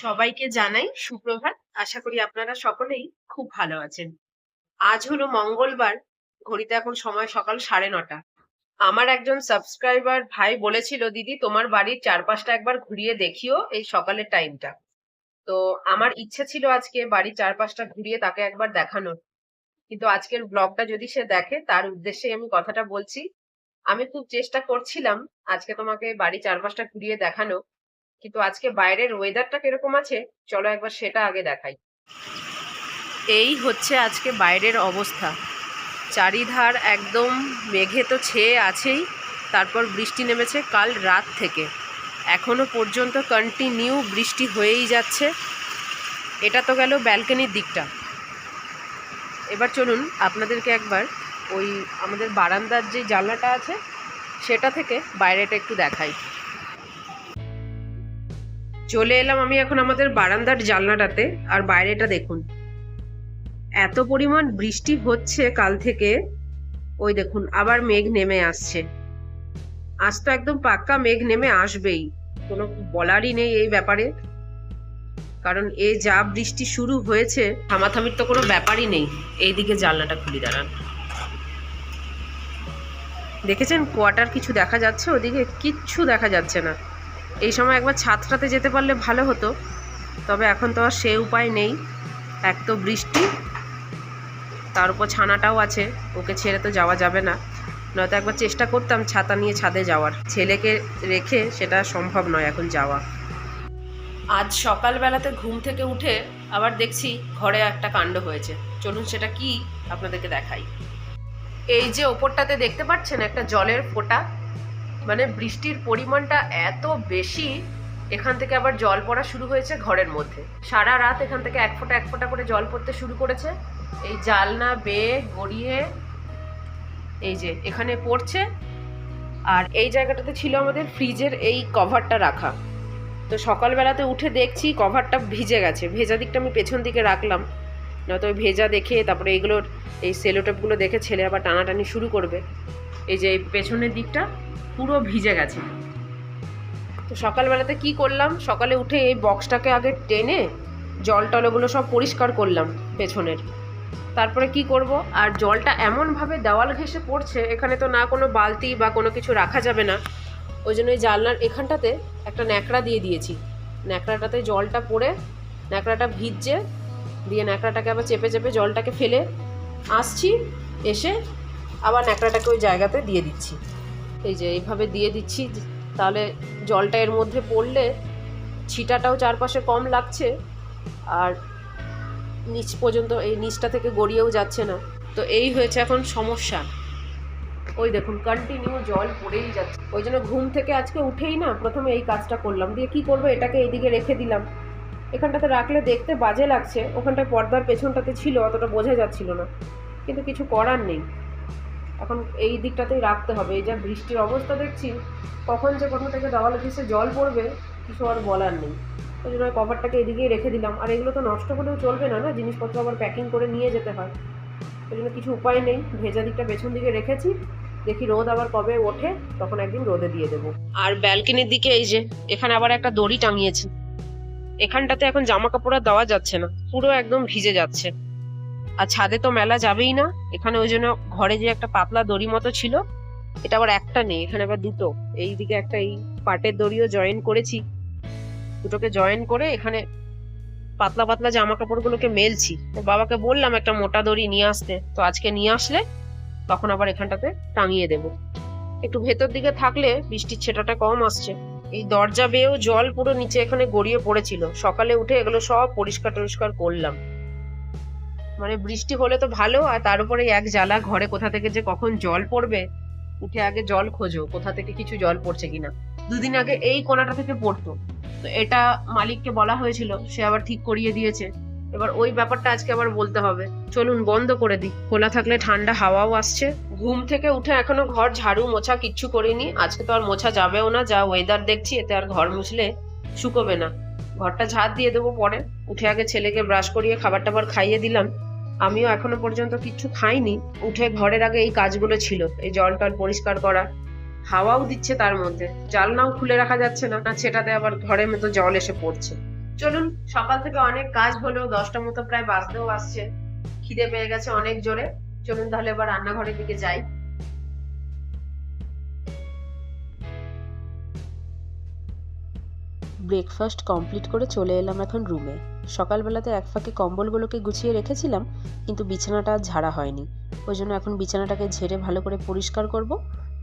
সবাইকে জানাই সুপ্রভাত। আশা করি আপনারা সকলেই খুব ভালো আছেন। আজ হলো মঙ্গলবার, ঘড়িতে এখন সময় সকাল সাড়ে নটা। আমার একজন সাবস্ক্রাইবার ভাই বলেছিল, দিদি, তোমার বাড়ির চারপাশটা একবার ঘুরিয়ে দেখিও এই সকালের টাইমটা তো আমার ইচ্ছে ছিল আজকে বাড়ির চারপাশটা ঘুরিয়ে তাকে একবার দেখানোর। কিন্তু আজকের ব্লগটা যদি সে দেখে, তার উদ্দেশ্যে আমি কথাটা বলছি। আমি খুব চেষ্টা করছিলাম আজকে তোমাকে বাড়ি চারপাশটা ঘুরিয়ে দেখানো কিন্তু আজকে বাইরের ওয়েদারটা কীরকম আছে? চলো একবার সেটা আগে দেখাই। এই হচ্ছে আজকে বাইরের অবস্থা। চারিধার একদম মেঘে তো ছেয়ে আছেই, তারপর বৃষ্টি নেমেছে কাল রাত থেকে। এখনও পর্যন্ত কন্টিনিউ বৃষ্টি হয়েই যাচ্ছে। এটা তো গেল ব্যালকনির দিকটা। এবার চলুন আপনাদেরকে একবার ওই আমাদের বারান্দার যে জানলাটা আছে, সেটা থেকে বাইরেটা একটু দেখাই। চলে এলাম আমি এখন আমাদের বারান্দার জানলাটাতে, আর বাইরেটা দেখুন। এত পরিমাণ বৃষ্টি হচ্ছে কাল থেকে। ওই দেখুন, আবার মেঘ নেমে আসছে। আজ তো একদম পাক্কা মেঘ নেমে আসবেই। কোনো বলারই নেই এই ব্যাপারে। কারণ এ যা বৃষ্টি শুরু হয়েছে, থামাথামির তো কোনো ব্যাপারই নেই। এইদিকে জানলাটা খুলি দাঁড়ান। দেখেছেন? কোয়ার্টার কিছু দেখা যাচ্ছে ওদিকে? কিচ্ছু দেখা যাচ্ছে না। এই সময় একবার ছাদটাতে যেতে পারলে ভালো হতো, তবে এখন তো আর সে উপায় নেই। এক তো বৃষ্টি, তার উপর ছানাটাও আছে, ওকে ছেড়ে তো যাওয়া যাবে না। নয়তো একবার চেষ্টা করতাম ছাতা নিয়ে ছাদে যাওয়ার। ছেলেকে রেখে সেটা সম্ভব নয় এখন যাওয়া। আজ সকালবেলাতে ঘুম থেকে উঠে আবার দেখছি ঘরে একটা কাণ্ড হয়েছে। চলুন সেটা কি আপনাদেরকে দেখাই। এই যে ওপরটাতে দেখতে পাচ্ছেন একটা জলের ফোঁটা মানে বৃষ্টির পরিমাণটা এত বেশি, এখান থেকে আবার জল পড়া শুরু হয়েছে ঘরের মধ্যে। সারা রাত এখান থেকে এক ফোঁটা এক ফোঁটা করে জল পড়তে শুরু করেছে। এই জালনা বেয়ে গড়িয়ে এই যে এখানে পড়ছে। আর এই জায়গাটাতে ছিল আমাদের ফ্রিজের এই কভারটা রাখা। তো সকালবেলাতে উঠে দেখছি কভারটা ভিজে গেছে। ভেজা দিকটা আমি পেছন দিকে রাখলাম। নয়তো ভেজা দেখে তারপরে এইগুলোর এই সেলোটেপগুলো দেখে ছেলে আবার টানাটানি শুরু করবে। এই যে এই পেছনের দিকটা পুরো ভিজে গেছে। তো সকালবেলাতে কি করলাম? সকালে উঠে এই বক্সটাকে আগে টেনে জল টলগুলো সব পরিষ্কার করলাম পেছনের। তারপরে কি করব? আর জলটা এমনভাবে দেওয়াল ঘেঁষে পড়ছে, এখানে তো না কোনো বালতি বা কোনো কিছু রাখা যাবে না। ওই জন্য ওই জানলার এখানটাতে একটা ন্যাকড়া দিয়ে দিয়েছি। ন্যাকড়াটাতে জলটা পড়ে, ন্যাকড়াটা ভিজছে, দিয়ে ন্যাকড়াটাকে আবার চেপে চেপে জলটাকে ফেলে আসছি, এসে আবার ন্যাকড়াটাকে ওই জায়গাতে দিয়ে দিচ্ছি। এই যে এইভাবে দিয়ে দিচ্ছি, তাহলে জলটা এর মধ্যে পড়লে ছিটাটাও চারপাশে কম লাগছে আর নিচ পর্যন্ত এই নিচটা থেকে গড়িয়েও যাচ্ছে না। তো এই হয়েছে এখন সমস্যা। ওই দেখুন কন্টিনিউ জল পড়েই যাচ্ছে। ওই জন্য ঘুম থেকে আজকে উঠেই না প্রথমে এই কাজটা করলাম। দিয়ে কি করব, এটাকে এইদিকে রেখে দিলাম। এখানটাতে রাখলে দেখতে বাজে লাগছে, ওখানটায় পর্দার পেছনটাতে ছিল, অতটা বোঝা যাচ্ছিল না। কিন্তু কিছু করার নেই। এখন এই দিকটাতেই রাখতে হবে। এই যা বৃষ্টির অবস্থা দেখছি, কখন যে কোথা থেকে দেওয়ালে ঘেসে জল পড়বে, কিছু আর বলার নেই। ওই জন্য কভারটাকে এদিকেই রেখে দিলাম। আর এগুলো তো নষ্ট হলেও চলবে না না? জিনিসপত্র আবার প্যাকিং করে নিয়ে যেতে হয়। ওই জন্য কিছু উপায় নেই। ভেজা দিকটা পেছন দিকে রেখেছি। দেখি রোদ আবার কবে ওঠে, তখন একদিন রোদে দিয়ে দেবো। আর ব্যালকনির দিকে এই যে, এখানে আবার একটা দড়ি টাঙিয়েছি। এখানটাতে এখন জামা কাপড় দেওয়া যাচ্ছে না। পুরো একদম ভিজে যাচ্ছে। আর ছাদে তো মেলা যাবেই না। এখানে ওই জন্য ঘরে যে একটা পাতলা দড়ি মতো ছিল, এটা আবার একটা নেই, এখানে আবার দুটো। এই দিকে একটা এই পাটের দড়িও জয়েন করেছি। দুটোকে জয়েন করে এখানে পাতলা পাতলা জামা কাপড়গুলোকে মেলছি। তো বাবাকে বললাম একটা মোটা দড়ি নিয়ে আসতে। তো আজকে নিয়ে আসলে, তখন আবার এখানটাতে টাঙিয়ে দেব। একটু ভেতর দিকে থাকলে বৃষ্টির ছেটাটা কম আসছে। এই দরজা বেয়েও জল পুরো নিচে এখানে গড়িয়ে পড়েছিল। সকালে উঠে এগুলো সব পরিষ্কার টরিষ্কার করলাম। মানে বৃষ্টি হলে তো ভালো, আর তার উপরে এক জ্বালা ঘরে কোথা থেকে যে কখন জল পড়বে, উঠে আগে জল খোঁজো, কোথা থেকে কিছু জল পড়ছে কিনা। দুদিন আগে এই কোনাটা থেকে পড়তো। তো এটা মালিককে বলা হয়েছিল, সে আবার ঠিক করিয়ে দিয়েছে। এবার ওই ব্যাপারটা আজকে আবার বলতে হবে। চলুন বন্ধ করে দিই। খোলা থাকলে ঠান্ডা হাওয়াও আসছে। ঘুম থেকে উঠে এখনও ঘর ঝাড়ু মোছা কিচ্ছু করিনি। আজকে তো আর মোছা যাবেও না, যা ওয়েদার দেখছি, এতে আর ঘর মুছলে শুকোবে না। ঘরটা ঝাড় দিয়ে দেবো পরে। উঠে আগে ছেলেকে ব্রাশ করিয়ে খাবার টাবার খাইয়ে দিলাম। আমিও এখনও পর্যন্ত কিচ্ছু খাইনি। উঠে ঘরের আগে এই কাজগুলো ছিল, এই জল টল পরিষ্কার করা। হাওয়াও দিচ্ছে তার মধ্যে, জালনাও খুলে রাখা যাচ্ছে না না সেটাতে আবার ঘরের মতো জল এসে পড়ছে। চলুন, সকাল থেকে অনেক কাজ হলো, দশটা মতো প্রায় বাজতেও আসছে। খিদে পেয়ে গেছে অনেক জোরে। চলুন তাহলে এবার রান্নাঘরের দিকে যাই। ব্রেকফাস্ট কমপ্লিট করে চলে এলাম এখন রুমে সকালবেলাতে এক ফাঁকে কম্বলগুলোকে গুছিয়ে রেখেছিলাম, কিন্তু বিছানাটা ঝাড়া হয়নি। ওই জন্য এখন বিছানাটাকে ঝেড়ে ভালো করে পরিষ্কার করব,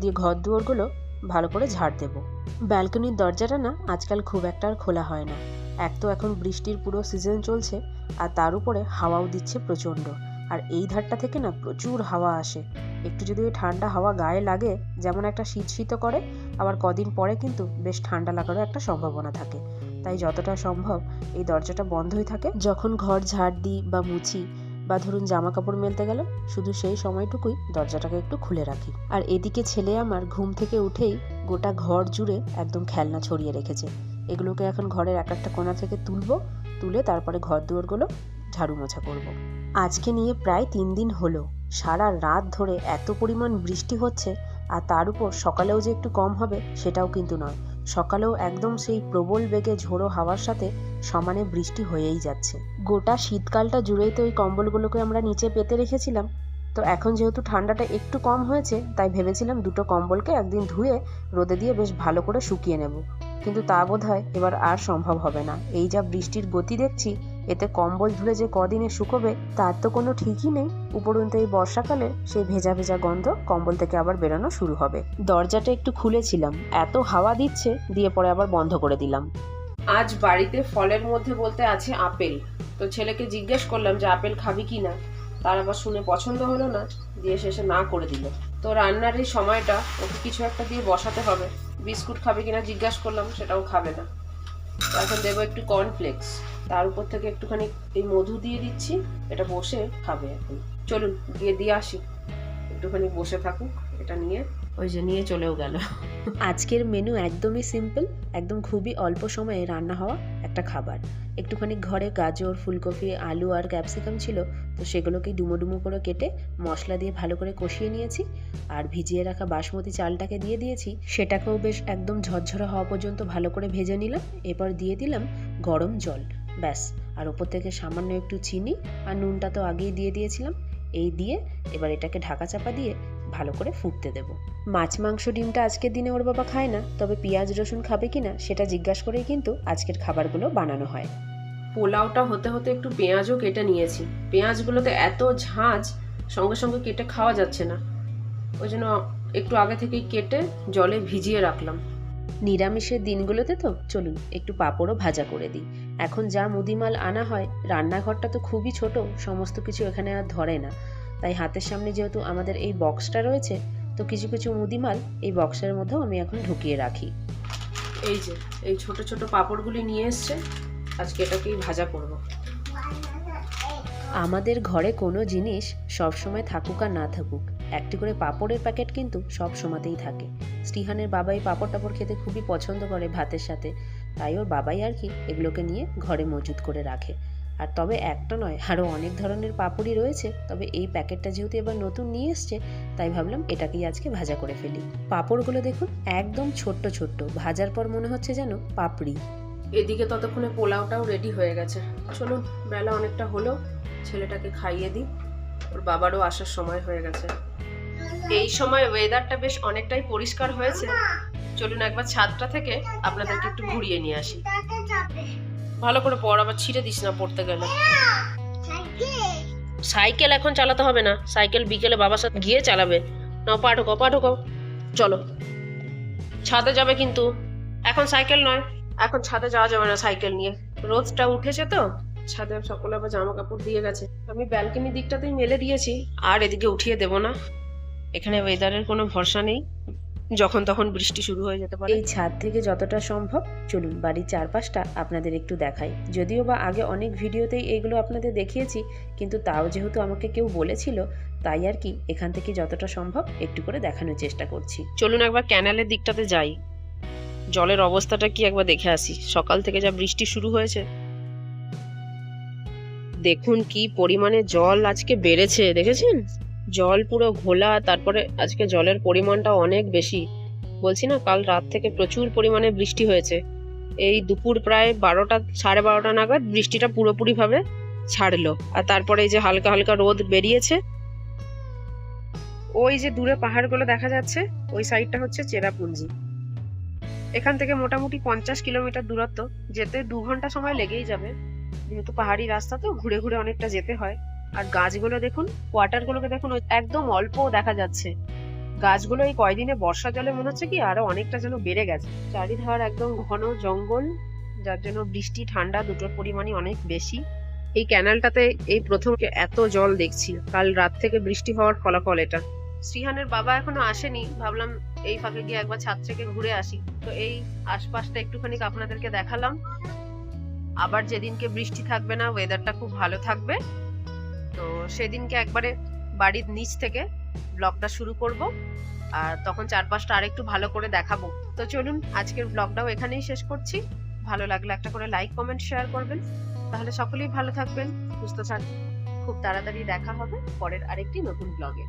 দিয়ে ঘর দুয়ারগুলো ভালো করে ঝাড় দেবো। ব্যালকনির দরজাটা না আজকাল খুব একটা আর খোলা হয় না। এক তো এখন বৃষ্টির পুরো সিজন চলছে, আর তার উপরে হাওয়াও দিচ্ছে প্রচণ্ড। আর এই ধারটা থেকে না প্রচুর হাওয়া আসে। একটু যদি ওই ঠান্ডা হাওয়া গায়ে লাগে, যেমন একটা শীত শীত করে, আবার কদিন পরে কিন্তু বেশ ঠান্ডা লাগারও একটা সম্ভাবনা থাকে। তাই যতটা সম্ভব এই দরজাটা বন্ধই থাকে। যখন ঘর ঝাড় দিই বা মুছি বা ধরুন জামা কাপড় মেলতে গেলে শুধু সেই সময়টুকুই দরজাটাকে একটু খুলে রাখি। আর এদিকে ছেলে আমার ঘুম থেকে উঠেই গোটা ঘর জুড়ে একদম খেলনা ছড়িয়ে রেখেছে। এগুলোকে এখন ঘরের এক একটা কোণা থেকে তুলবো, তুলে তারপরে ঘর দুয়ারগুলো ঝাড়ু মোছা করব। আজকে নিয়ে প্রায় তিন দিন হলো। সারা রাত ধরে এত পরিমাণ বৃষ্টি হচ্ছে আর তার উপর সকালেও যে একটু কম হবে সেটাও কিন্তু নয়। সকালেও একদম সেই প্রবল বেগে ঝোড়ো হাওয়ার সাথে সমানে বৃষ্টি হয়েই যাচ্ছে। গোটা শীতকালটা জুড়েই তো ওই কম্বলগুলোকে আমরা নিচে পেতে রেখেছিলাম। তো এখন যেহেতু ঠান্ডাটা একটু কম হয়েছে, তাই ভেবেছিলাম দুটো কম্বলকে একদিন ধুয়ে রোদে দিয়ে বেশ ভালো করে শুকিয়ে নেব। কিন্তু তা বোধ হয় এবার আর সম্ভব হবে না। এই যা বৃষ্টির গতি দেখছি এতে কম্বল ধুলে যে কদিনে শুকোবে, তার তো কোনো ঠিকই নেই। উপরন্তু এই বর্ষাকালে সেই ভেজা ভেজা গন্ধ কম্বল থেকে আবার বেরোনো শুরু হবে। দরজাটা একটু খুলেছিলাম। এত হাওয়া দিচ্ছে, দিয়ে পরে আবার বন্ধ করে দিলাম। আজ বাড়িতে ফলের মধ্যে বলতে আছে আপেল। তো ছেলেকে জিজ্ঞেস করলাম যে আপেল খাবি কি না? তার আবার শুনে পছন্দ হলো না, দিয়ে শেষে না করে দিল। তো রান্নার এই সময়টা ওকে কিছু একটা দিয়ে বসাতে হবে। বিস্কুট খাবে কিনা জিজ্ঞাসা করলাম, সেটাও খাবে না। এখন দেবো একটু কর্নফ্লেক্স তার উপর থেকে একটুখানি এই মধু দিয়ে দিচ্ছি। এটা বসে খাবে এখন। চলুন, গিয়ে দিয়ে আসি। একটুখানি বসে থাকুক, এটা নিয়ে। ওই যে নিয়ে চলেও গেল। আজকের মেনু একদমই সিম্পল একদম খুবই অল্প সময়ে রান্না হওয়া একটা খাবার। একটুখানি ঘরে গাজর, ফুলকপি, আলু আর ক্যাপসিকাম ছিল, তো সেগুলোকেই ডুমো ডুমো করে কেটে মশলা দিয়ে ভালো করে কষিয়ে নিয়েছি আর ভিজিয়ে রাখা বাসমতি চালটাকে দিয়ে দিয়েছি। সেটাকেও বেশ একদম ঝরঝরে হওয়া পর্যন্ত ভালো করে ভেজে নিলাম, এরপর দিয়ে দিলাম গরম জল, ব্যাস। আর ওপর থেকে সামান্য একটু চিনি আর নুনটা তো আগেই দিয়ে দিয়েছিলাম। এই দিয়ে এবার এটাকে ঢাকা চাপা দিয়ে ভালো করে ফুটতে দেব। মাছ মাংস ডিমটা আজকের দিনে ওর বাবা খায় না তবে পেঁয়াজ রসুন খাবে কিনা সেটা জিজ্ঞাসা করেই কিন্তু আজকের খাবারগুলো বানানো হয়। পোলাওটা হতে হতে একটু পেঁয়াজও কেটে নিয়েছি। পেঁয়াজগুলোতে এত ঝাঁজ সঙ্গে সঙ্গে কেটে খাওয়া যাচ্ছে না। ওই জন্য একটু আগে থেকেই কেটে জলে ভিজিয়ে রাখলাম। নিরামিষের দিনগুলোতে তো চলুন একটু পাঁপড়ও ভাজা করে দিই। এখন যা মুদিমাল আনা হয় রান্নাঘরটা তো খুবই ছোট সমস্ত কিছু এখানে আর ধরে না। তাই হাতের সামনে যেহেতু আমাদের এই বক্সটা রয়েছে তো কিছু কিছু মুদিমাল এই বক্সের মধ্যেও আমি এখন ঢুকিয়ে রাখি। এই যে এই ছোট ছোট পাঁপড়গুলি নিয়ে এসছে আজকে এটাকেই ভাজা করব। আমাদের ঘরে কোনো জিনিস সবসময় থাকুক আর না থাকুক একটি করে পাঁপড়ের প্যাকেট কিন্তু সব সময়তেই থাকে। স্টিহানের বাবাই পাঁপড় টাপড় খেতে খুবই পছন্দ করে ভাতের সাথে তাই ওর বাবাই আর কি এগুলোকে নিয়ে ঘরে মজুত করে রাখে। আর তবে একটা নয় আরও অনেক ধরনের পাপড়ি রয়েছে। তবে এই প্যাকেটটা যেহেতু এবার নতুন নিয়ে এসছে তাই ভাবলাম এটাকেই আজকে ভাজা করে ফেলি। পাঁপড়গুলো দেখুন একদম ছোট্ট ছোট্ট। ভাজার পর মনে হচ্ছে যেন পাপড়ি। এদিকে ততক্ষণে পোলাওটাও রেডি হয়ে গেছে। চলুন বেলা অনেকটা হলো ছেলেটাকে খাইয়ে দিই। ওর বাবারও আসার সময় হয়ে গেছে। এই সময় ওয়েদারটা বেশ অনেকটাই পরিষ্কার হয়েছে। চলুন একবার ছাদটা থেকে আপনাদেরকে একটু ঘুরিয়ে নিয়ে আসি। ভালো করে পড়, আবার ছিঁড়ে দিস না পড়তে গেলে। সাইকেল এখন চালাতে হবে না। সাইকেল বিকেলে বাবার সাথে গিয়ে চালাবে। নাও পা ঢোকাও পা ঢোকাও চলো। ছাদে যাবে কিন্তু। এখন সাইকেল নয়। এখন ছাদে যাওয়া যাবে না সাইকেল নিয়ে। রোদটা উঠেছে তো। ছাদে সকলে আবার জামা কাপড় দিয়ে গেছে। আমি ব্যালকনি দিকটাতেই মেলে দিয়েছি। আর এদিকে উঠিয়ে দেব না। এখানে ওয়েদারের কোনো ভরসা নেই। যখন তখন বৃষ্টি শুরু হয়ে যেতে পারে। এই ছাদ থেকে যতটা সম্ভব চলুন বাড়ির চারপাশটা আপনাদের একটু দেখাই। যদিও বা আগে অনেক ভিডিওতেই এগুলো আপনাদের দেখিয়েছি কিন্তু তাও যেহেতু আমাকে কেউ বলেছিল তাই আর কি এখান থেকে যতটা সম্ভব একটু করে দেখানোর চেষ্টা করছি। চলুন একবার ক্যানালের দিকটাতে যাই। জলের অবস্থাটা কি একবার দেখে আসি। সকাল থেকে যা বৃষ্টি শুরু হয়েছে। দেখুন কি পরিমাণে জল আজকে বেড়েছে দেখেছেন? জল পুরো ঘোলা, তারপরে আজকে জলের পরিমাণটা অনেক বেশি। বলছি না, কাল রাত থেকে প্রচুর পরিমাণে বৃষ্টি হয়েছে। এই দুপুর প্রায় বারোটা, সাড়ে বারোটা নাগাদ বৃষ্টিটা পুরোপুরিভাবে ছাড়লো। আর তারপরে এই যে হালকা হালকা রোদ বেরিয়েছে, ওই যে দূরে পাহাড়গুলো দেখা যাচ্ছে, ওই সাইডটা হচ্ছে চেরাপুঞ্জি। এখান থেকে মোটামুটি পঞ্চাশ কিলোমিটার দূরত্ব, যেতে দু ঘণ্টা সময় লেগেই যাবে। যেহেতু পাহাড়ি রাস্তা তো, ঘুরে ঘুরে অনেকটা যেতে হয়। আর গাছগুলো দেখুন, কোয়ার্টারগুলোকে দেখুন একদম অল্প দেখা যাচ্ছে। গাছগুলো এই কয়দিনে বর্ষা জলে মনে হচ্ছে কি আরও অনেকটা যেন বেড়ে গেছে। চারিধার একদম ঘন জঙ্গল, যার জন্য বৃষ্টি, ঠান্ডা দুটোর পরিমাণই অনেক বেশি। এই ক্যানালটাতে এই প্রথম এত জল দেখছি, কাল রাত থেকে বৃষ্টি হওয়ার ফলাফল এটা। শ্রীহানের বাবা এখনও আসেনি, ভাবলাম এই ফাঁকে গিয়ে একবার ছাদ থেকে ঘুরে আসি। তো এই আশপাশটা একটুখানি আপনাদেরকে দেখালাম। আবার যেদিনকে বৃষ্টি থাকবে না ওয়েদারটা খুব ভালো থাকবে। তো সেদিনকে একবারে বাড়ির নিচ থেকে ব্লগটা শুরু করব আর তখন চারপাশটা আরেকটু ভালো করে দেখাবো। তো চলুন আজকের ব্লগটাও এখানেই শেষ করছি। ভালো লাগলে একটা করে লাইক, কমেন্ট, শেয়ার করবেন। তাহলে সকলেই ভালো থাকবেন, সুস্থ থাকবেন খুব তাড়াতাড়ি দেখা হবে পরের আরেকটি নতুন ব্লগে।